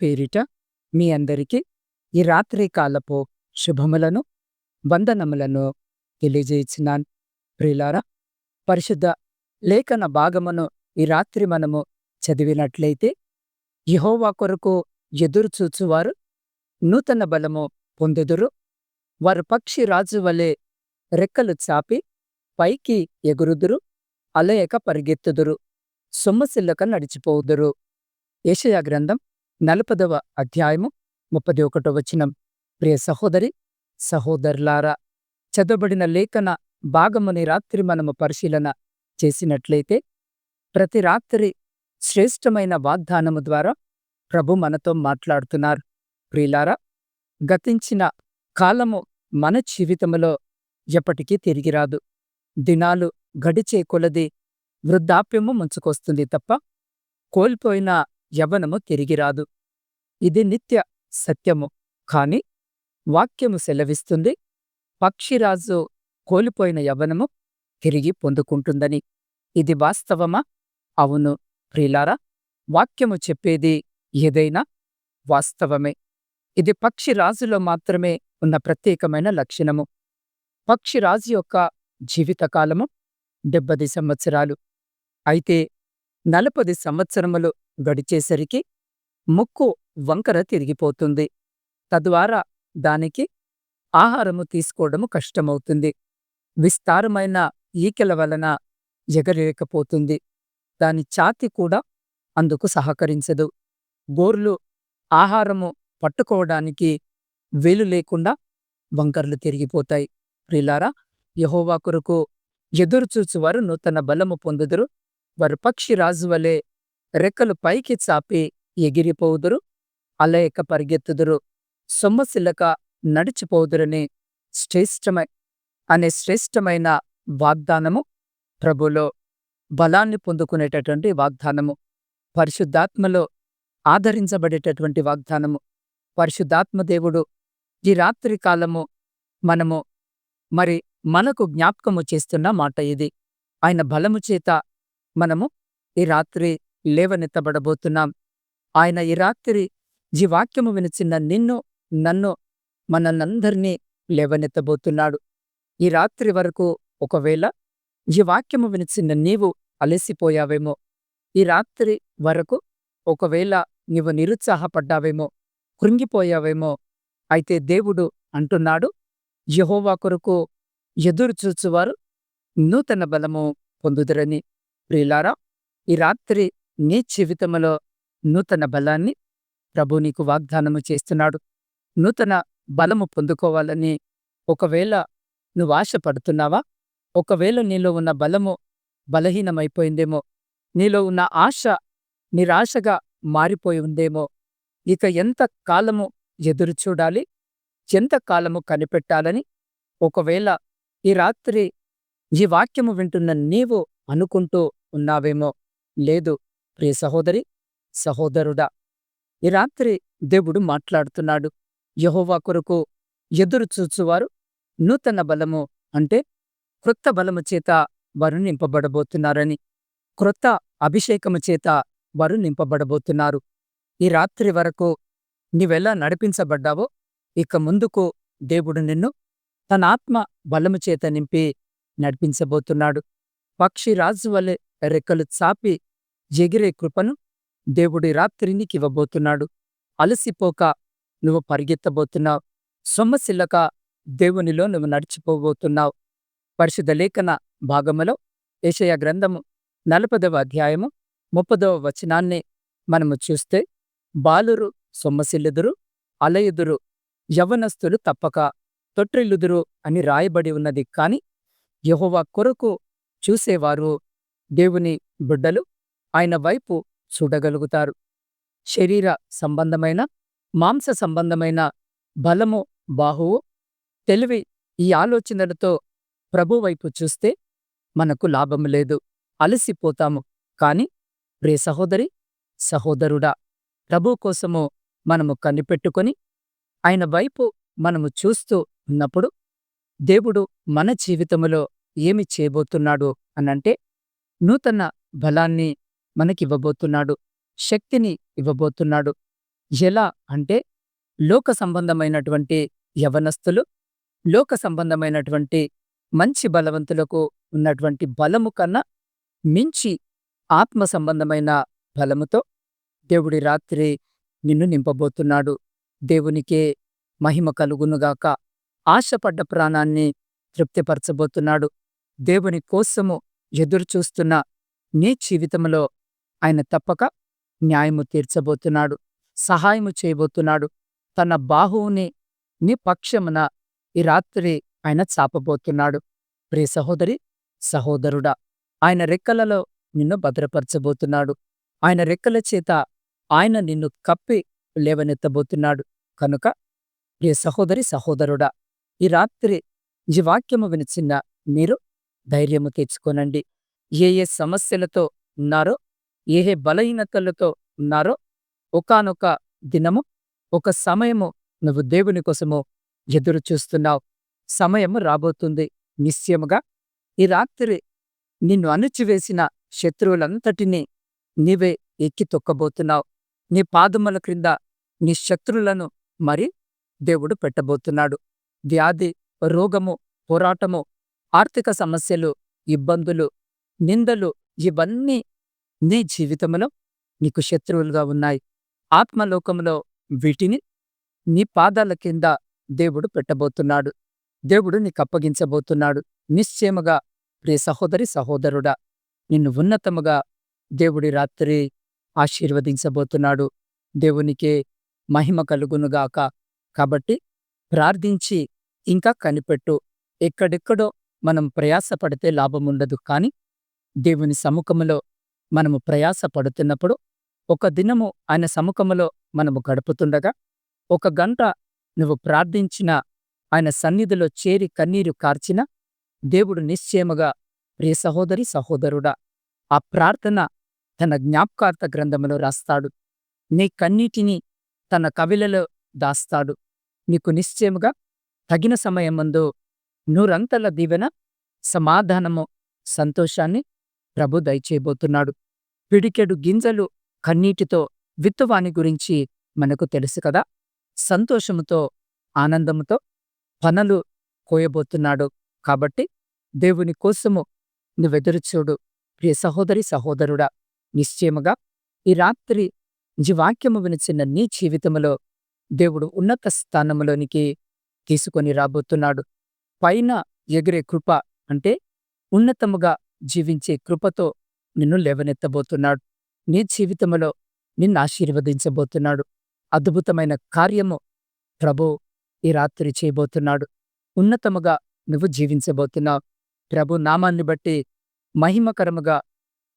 పేరిట మీ అందరికీ ఈ రాత్రి కాలపు శుభములను వందనములను తెలియజేయుచున్నాను ప్రిలారా పరిశుద్ధ లేఖన భాగమును ఈ రాత్రి మనము చదివినట్లయితే యెహోవా కొరకు ఎదురుచూచువారు నూతన బలము పొందుదురు. వారు పక్షి రాజు వలె రెక్కలు చాపి పైకి ఎగురుదురు అలయక పరిగెత్తుదురు సొమ్మసిల్లక నడిచిపోవుదురు ఏషయా గ్రంథం నలపదవ అధ్యాయము ముప్పది ఒకటో వచనం. ప్రియ సహోదరి సహోదరులారా చదవబడిన లేఖన భాగముని రాత్రి మనము పరిశీలన చేసినట్లయితే ప్రతి రాత్రి శ్రేష్టమైన వాగ్దానము ద్వారా ప్రభు మనతో మాట్లాడుతున్నారు. ప్రియులారా గతించిన కాలము మన జీవితములో ఎప్పటికీ తిరిగిరాదు దినాలు గడిచే కొలది వృద్ధాప్యము ముంచుకొస్తుంది తప్ప కోల్పోయిన యవనము తిరిగిరాదు ఇది నిత్య సత్యము. కాని వాక్యము సెలవిస్తుంది పక్షిరాజు కోల్పోయిన యవ్వనము తిరిగి పొందుకుంటుందని. ఇది వాస్తవమా? అవును ప్రిలారా వాక్యము చెప్పేది ఏదైనా వాస్తవమే. ఇది పక్షిరాజులో మాత్రమే ఉన్న ప్రత్యేకమైన లక్షణము. పక్షిరాజు యొక్క జీవితకాలము డెబ్బది సంవత్సరాలు. అయితే నలపది సంవత్సరములు గడిచేసరికి ముక్కు వంకర తిరిగిపోతుంది. తద్వారా దానికి ఆహారము తీసుకోవడము కష్టమవుతుంది. విస్తారమైన ఈకెల వలన ఎగరేకపోతుంది దాని ఛాతి కూడా అందుకు సహకరించదు. గోర్లు ఆహారము పట్టుకోవడానికి వేలు లేకుండా వంకర్లు తిరిగిపోతాయి. ప్రిలారా యహోవా కొరకు ఎదురుచూచువారు నూతన బలము పొందుదురు. వారు పక్షి రాజు వలె రెక్కలు పైకి చాపి ఎగిరిపోవుదురు అలయక పరిగెత్తుదురు సొమ్మసిల్లక నడిచిపోదురని శ్రేష్టమై అనే శ్రేష్టమైన వాగ్దానము ప్రభులో. బలాన్ని పొందుకునేటటువంటి వాగ్దానము. పరిశుద్ధాత్మలో ఆదరించబడేటటువంటి వాగ్దానము. పరిశుద్ధాత్మదేవుడు ఈ రాత్రి కాలము మనము మరి మనకు జ్ఞాపకము చేస్తున్న మాట ఇది. ఆయన బలము చేత మనము ఈ రాత్రి లేవనెత్తబడబోతున్నాం. ఆయన ఈ రాత్రి ఈ వాక్యము వినిచిన్న నిన్ను నన్ను మనల్నందరినీ లేవనెత్తబోతున్నాడు. ఈ రాత్రి వరకు ఒకవేళ ఈ వాక్యము వినిచిన్న నీవు అలసిపోయావేమో. ఈ రాత్రి వరకు ఒకవేళ నీవు నిరుత్సాహపడ్డావేమో కృంగిపోయావేమో. అయితే దేవుడు అంటున్నాడు యహోవా కొరకు ఎదురు చూచువారు నూతన బలము పొందుదురని. ప్రియులారా ఈ రాత్రి నీ జీవితంలో నూతన బలాన్ని ప్రభు నీకు వాగ్దానము చేస్తున్నాడు. నూతన బలము పొందుకోవాలని ఒకవేళ నువ్వు ఆశపడుతున్నావా? ఒకవేళ నీలో ఉన్న బలము బలహీనమైపోయిందేమో నీలో ఉన్న ఆశ నిరాశగా మారిపోయి ఉందేమో ఇక ఎంత కాలము ఎదురు చూడాలి? ఎంత కాలము కనిపెట్టాలని? ఒకవేళ ఈ రాత్రి ఈ వాక్యము వింటున్న నీవు అనుకుంటూ ఉన్నావేమో లేదు ప్రియ సహోదరి సహోదరుడా ఈ రాత్రి దేవుడు మాట్లాడుతున్నాడు. యహోవా కొరకు ఎదురు చూచువారు నూతన బలము అంటే క్రొత్త బలము చేత వారు నింపబడబోతున్నారని క్రొత్త అభిషేకము చేత వారు నింపబడబోతున్నారు. ఈ రాత్రి వరకు నీవెలా నడిపించబడ్డావో ఇక ముందుకు దేవుడు నిన్ను తన ఆత్మ బలము చేత నింపి నడిపించబోతున్నాడు. పక్షి రాజు వలె రెక్కలు చాపి ఎగిరే కృపను దేవుడి రాత్రి నీకివ్వబోతున్నాడు అలసిపోక నువ్వు పరిగెత్తబోతున్నావు. సొమ్మసిల్లక దేవునిలో నువ్వు నడిచిపోబోతున్నావు. పరిశుద్ధ లేఖన భాగములో ఏషయ గ్రంథము నలపదవ అధ్యాయము ముప్పదవ వచనాన్ని మనము చూస్తే బాలురు సొమ్మసిల్లుదురు అలయుదురు యవనస్తులు తప్పక తొట్టిల్లుదురు అని రాయబడి ఉన్నది. కాని యహోవా కొరకు చూసేవారు దేవుని బిడ్డలు ఆయన వైపు చూడగలుగుతారు. శరీర సంబంధమైన మాంస సంబంధమైన బలము బాహువు తెలివి ఈ ఆలోచనలతో ప్రభు వైపు చూస్తే మనకు లాభము లేదు. అలసిపోతాము. కాని ప్రే సహోదరి సహోదరుడా ప్రభు కోసము మనము కనిపెట్టుకొని ఆయన వైపు మనము చూస్తూ ఉన్నప్పుడు దేవుడు మన జీవితములో ఏమి చేయబోతున్నాడు అనంటే నూతన బలాన్ని మనకివ్వబోతున్నాడు. శక్తిని ఇవ్వబోతున్నాడు. ఎలా అంటే లోక సంబంధమైనటువంటి యవనస్తులు లోక సంబంధమైనటువంటి మంచి బలవంతులకు ఉన్నటువంటి బలము కన్నా మించి ఆత్మ సంబంధమైన బలముతో దేవుడి రాత్రి నిన్ను నింపబోతున్నాడు. దేవునికే మహిమ కలుగునుగాక. ఆశపడ్డ ప్రాణాన్ని తృప్తిపరచబోతున్నాడు. దేవుని కోసము ఎదురుచూస్తున్న నీ జీవితంలో ఆయన తప్పక న్యాయము తీర్చబోతున్నాడు సహాయము చేయబోతున్నాడు. తన బాహువుని నిపక్షమున ఈ రాత్రి ఆయన చాపబోతున్నాడు. ప్రియ సహోదరి సహోదరుడా ఆయన రెక్కలలో నిన్ను భద్రపరచబోతున్నాడు. ఆయన రెక్కల చేత ఆయన నిన్ను కప్పి లేవనెత్తబోతున్నాడు. కనుక ప్రియ సహోదరి సహోదరుడా ఈ రాత్రి ఈ వాక్యము వినిచిన్న మీరు ధైర్యము తెచ్చుకోనండి ఏ ఏ సమస్యలతో ఉన్నారో ఏ బలహీనతలతో ఉన్నారో ఒకానొక దినము ఒక సమయము నువ్వు దేవుని కోసము ఎదురు చూస్తున్నావు. సమయము రాబోతుంది నిశ్చయముగా. ఈ రాత్రి నిన్ను అణుచివేసిన శత్రువులంతటినీ నీవే ఎక్కి తొక్కబోతున్నావు. నీ పాదముల క్రింద నీ శత్రులను మరి దేవుడు పెట్టబోతున్నాడు. వ్యాధి రోగము పోరాటము ఆర్థిక సమస్యలు ఇబ్బందులు నిందలు ఇవన్నీ నీ జీవితంలో నీకు శత్రువులుగా ఉన్నాయి. ఆత్మలోకంలో వీటిని నీ పాదాల కింద దేవుడు పెట్టబోతున్నాడు. దేవుడు నీకు అప్పగించబోతున్నాడు నిశ్చయముగా ప్రియ సహోదరి సహోదరుడా నిన్ను ఉన్నతముగా దేవుడి రాత్రి ఆశీర్వదించబోతున్నాడు. దేవునికే మహిమ కలుగునుగాక కాబట్టి ప్రార్థించి ఇంకా కనిపెట్టు. ఎక్కడెక్కడో మనం ప్రయాసపడితే లాభముండదు. కాని దేవుని సముఖములో మనము ప్రయాస పడుతున్నప్పుడు ఒక దినము ఆయన సముఖములో మనము గడుపుతుండగా ఒక గంట నువ్వు ప్రార్థించిన ఆయన సన్నిధిలో చేరి కన్నీరు కార్చిన దేవుడు నిశ్చయముగా ప్రియ సహోదరి సహోదరుడా ఆ ప్రార్థన తన జ్ఞాపకార్థ గ్రంథములో రాస్తాడు. నీ కన్నీటిని తన కవిలలో దాస్తాడు. నీకు నిశ్చయముగా తగిన సమయమందు నూరంతల దీవెన సమాధానము సంతోషాన్ని ప్రభు దయచేయబోతున్నాడు. పిడికెడు గింజలు కన్నీటితో విత్తువాని గురించి మనకు తెలుసు కదా? సంతోషముతో ఆనందముతో పనలు కోయబోతున్నాడు. కాబట్టి దేవుని కోసము నువ్వెదురుచూడు ప్రియ సహోదరి సహోదరుడా నిశ్చయముగా ఈ రాత్రి జీవాక్యము వినిచిన నీ జీవితములో దేవుడు ఉన్నత స్థానములోనికి తీసుకొని రాబోతున్నాడు. పైన ఎగిరే కృప అంటే ఉన్నతముగా జీవించే కృపతో నిన్ను లేవనెత్తబోతున్నాడు. నీ జీవితములో నిన్ను ఆశీర్వదించబోతున్నాడు. అద్భుతమైన కార్యము ప్రభు ఈ రాత్రి చేయబోతున్నాడు. ఉన్నతముగా నువ్వు జీవించబోతున్నావు. ప్రభు నామాన్ని బట్టి మహిమకరముగా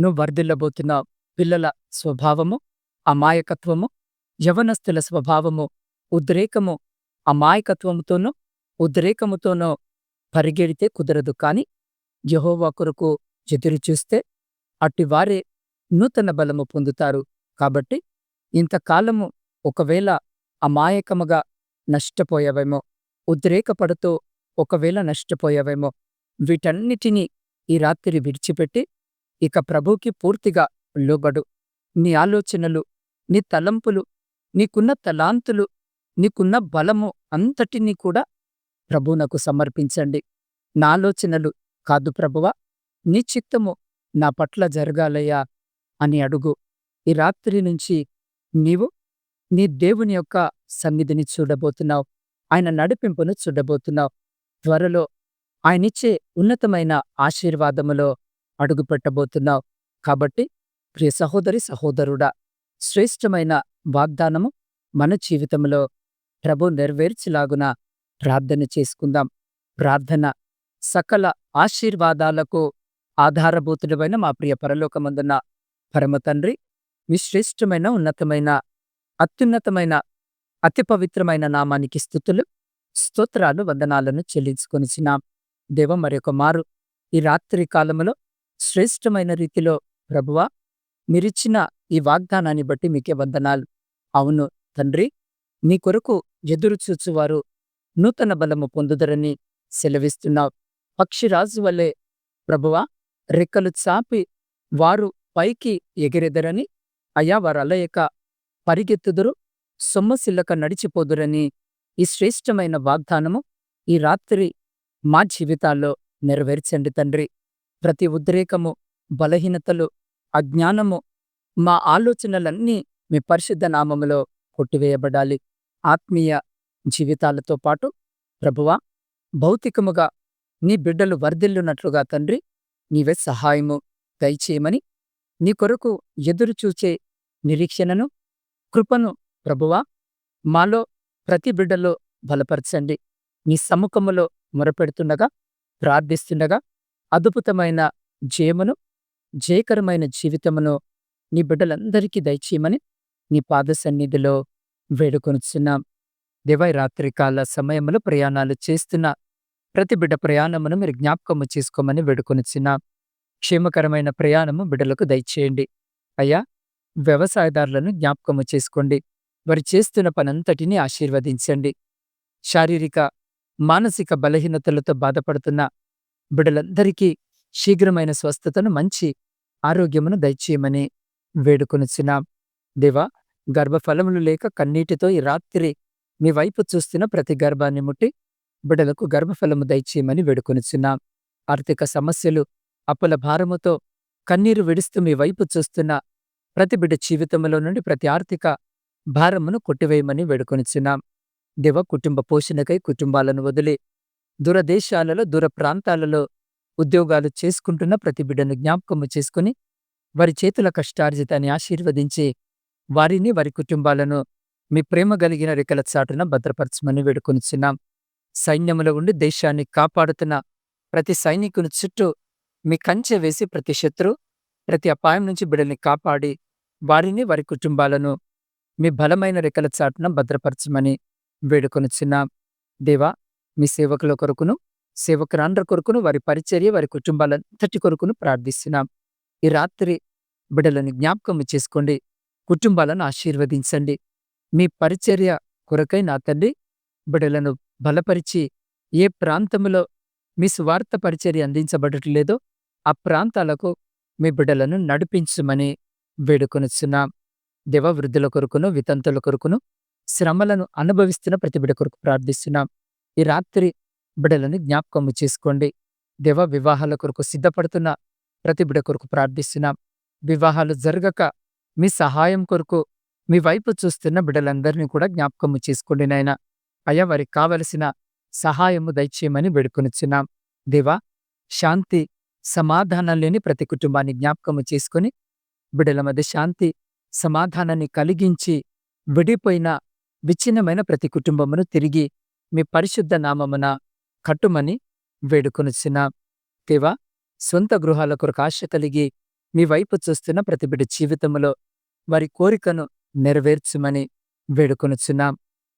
నువ్వు వర్ధిల్లబోతున్నావు. పిల్లల స్వభావము అమాయకత్వము యవనస్తుల స్వభావము ఉద్రేకము అమాయకత్వముతోనూ ఉద్రేకముతోనూ పరిగెడితే కుదరదు. కాని యహోవా కొరకు ఎదురు చూస్తే అట్టివారే నూతన బలము పొందుతారు. కాబట్టి ఇంతకాలము ఒకవేళ అమాయకముగా నష్టపోయావేమో ఉద్రేకపడుతూ ఒకవేళ నష్టపోయావేమో వీటన్నిటినీ ఈ రాత్రి విడిచిపెట్టి ఇక ప్రభుకి పూర్తిగా లోబడు. నీ ఆలోచనలు నీ తలంపులు నీకున్న తలాంతులు నీకున్న బలము అంతటినీ కూడా ప్రభునకు సమర్పించండి. నా ఆలోచనలు కాదు ప్రభువా నీ చిత్తము నా పట్ల జరగాలయ్యా అని అడుగు. ఈ రాత్రి నుంచి నీవు నీ దేవుని యొక్క సన్నిధిని చూడబోతున్నావు. ఆయన నడిపింపును చూడబోతున్నావు. త్వరలో ఆయనిచ్చే ఉన్నతమైన ఆశీర్వాదములో అడుగుపెట్టబోతున్నావు. కాబట్టి ప్రియ సహోదరి సహోదరుడా శ్రేష్టమైన వాగ్దానము మన జీవితంలో ప్రభు నెరవేర్చిలాగున ప్రార్థన చేసుకుందాం. ప్రార్థన సకల ఆశీర్వాదాలకు ఆధారభూతుడమైన మా ప్రియ పరలోకమందున్న పరమ తండ్రి మీ శ్రేష్టమైన ఉన్నతమైన అత్యున్నతమైన అతి పవిత్రమైన నామానికి స్థుతులు స్తోత్రాలు వందనాలను చెల్లించుకొనిచ్చినాం దేవ మరొక మారు. ఈ రాత్రి కాలములో శ్రేష్టమైన రీతిలో ప్రభువా మీరిచ్చిన ఈ వాగ్దానాన్ని బట్టి మీకే వందనాలు. అవును తండ్రి నీ కొరకు ఎదురుచూచువారు నూతన బలము పొందుదరని సెలవిస్తున్నావు. పక్షిరాజు వల్లే ప్రభువా రెక్కలు చాపి వారు పైకి ఎగిరెదరని అయా వారలయక పరిగెత్తుదురు సొమ్మసిల్లక నడిచిపోదురని ఈ శ్రేష్టమైన వాగ్దానము ఈ రాత్రి మా జీవితాల్లో నెరవేర్చండి తండ్రి. ప్రతి ఉద్రేకము బలహీనతలు అజ్ఞానము మా ఆలోచనలన్నీ మీ పరిశుద్ధ నామములో కొట్టివేయబడాలి. ఆత్మీయ జీవితాలతో పాటు ప్రభువా భౌతికముగా నీ బిడ్డలు వర్ధిల్లునట్లుగా తండ్రి నీవే సహాయము దయచేయమని నీ కొరకు ఎదురుచూచే నిరీక్షణను కృపను ప్రభువా మాలో ప్రతి బిడ్డలో బలపరచండి. నీ సముఖములో మొరపెడుతుండగా ప్రార్థిస్తుండగా అద్భుతమైన జయమును జయకరమైన జీవితమును నీ బిడ్డలందరికీ దయచేయమని నీ పాద సన్నిధిలో వేడుకొనుచున్నాం. దివై రాత్రికాల సమయంలో ప్రయాణాలు చేస్తున్న ప్రతి బిడ్డ ప్రయాణమును మీరు జ్ఞాపకము చేసుకోమని వేడుకొనిచ్చిన క్షేమకరమైన ప్రయాణము బిడ్డలకు దయచేయండి. అయ్యా వ్యవసాయదారులను జ్ఞాపకము చేసుకోండి. వారు చేస్తున్న పనంతటినీ ఆశీర్వదించండి. శారీరక మానసిక బలహీనతలతో బాధపడుతున్న బిడ్డలందరికీ శీఘ్రమైన స్వస్థతను మంచి ఆరోగ్యమును దయచేయమని వేడుకొనుచున్నాం. దేవా గర్భఫలములు లేక కన్నీటితో ఈ రాత్రి మీ వైపు చూస్తున్న ప్రతి గర్భాన్ని ముట్టి బిడ్డలకు గర్భఫలము దయచేయమని వేడుకొనుచున్నాం. ఆర్థిక సమస్యలు అప్పుల భారముతో కన్నీరు విడుస్తూ మీ వైపు చూస్తున్న. ప్రతి బిడ్డ జీవితంలో నుండి ప్రతి ఆర్థిక భారమును కొట్టివేయమని వేడుకొనిచున్నాం. దేవ కుటుంబ పోషణకై కుటుంబాలను వదిలి దూరదేశాలలో దూర ప్రాంతాలలో ఉద్యోగాలు చేసుకుంటున్న ప్రతి బిడ్డను జ్ఞాపకము చేసుకుని వారి చేతుల కష్టార్జితాన్ని ఆశీర్వదించి వారిని వారి కుటుంబాలను మీ ప్రేమ కలిగిన రెక్కల చాటున భద్రపరచమని వేడుకొనిచున్నాం. సైన్యములో ఉండి దేశాన్ని కాపాడుతున్న ప్రతి సైనికుని చుట్టూ మీ కంచె వేసి ప్రతి శత్రు ప్రతి అపాయం నుంచి బిడల్ని కాపాడి వారిని వారి కుటుంబాలను మీ బలమైన రెక్కల చాటున భద్రపరచమని వేడుకొనిచున్నాం. దేవా మీ సేవకుల కొరకును సేవకురాండ్ర కొరకును వారి పరిచర్య వారి కుటుంబాలంతటి కొరకును ప్రార్థిస్తున్నాం. ఈ రాత్రి బిడలను జ్ఞాపకం చేసుకోండి కుటుంబాలను ఆశీర్వదించండి. మీ పరిచర్య కొరకై నా తండ్రి బిడలను బలపరిచి ఏ ప్రాంతంలో మీ స్వార్థ పరిచర్య అందించబడట్లేదో ఆ ప్రాంతాలకు మీ బిడ్డలను నడిపించమని వేడుకొనిచున్నాం. దేవ వృద్ధుల కొరకును వితంతుల కొరకును శ్రమలను అనుభవిస్తున్న ప్రతి బిడ్డ కొరకు ప్రార్థిస్తున్నాం. ఈ రాత్రి బిడ్డలను జ్ఞాపకము చేసుకోండి. దేవ వివాహాల కొరకు సిద్ధపడుతున్న ప్రతి బిడ్డ కొరకు ప్రార్థిస్తున్నాం. వివాహాలు జరగక మీ సహాయం కొరకు మీ వైపు చూస్తున్న బిడ్డలందరినీ కూడా జ్ఞాపకము చేసుకోండి నాయన. అయ్యా వారికి కావలసిన సహాయము దయచేయమని వేడుకొనిచ్చున్నాం దేవా శాంతి సమాధానం లేని ప్రతి కుటుంబాన్ని జ్ఞాపకము చేసుకుని బిడ్డల మధ్య శాంతి సమాధానాన్ని కలిగించి విడిపోయిన విచ్ఛిన్నమైన ప్రతి కుటుంబమును తిరిగి మీ పరిశుద్ధ నామమున కట్టుమని వేడుకొనుచున్నాం. దేవా సొంత గృహాల కొరకు ఆశ కలిగి మీ వైపు చూస్తున్న ప్రతి బిడ్డ జీవితంలో వారి కోరికను నెరవేర్చుమని వేడుకొనుచున్నాం.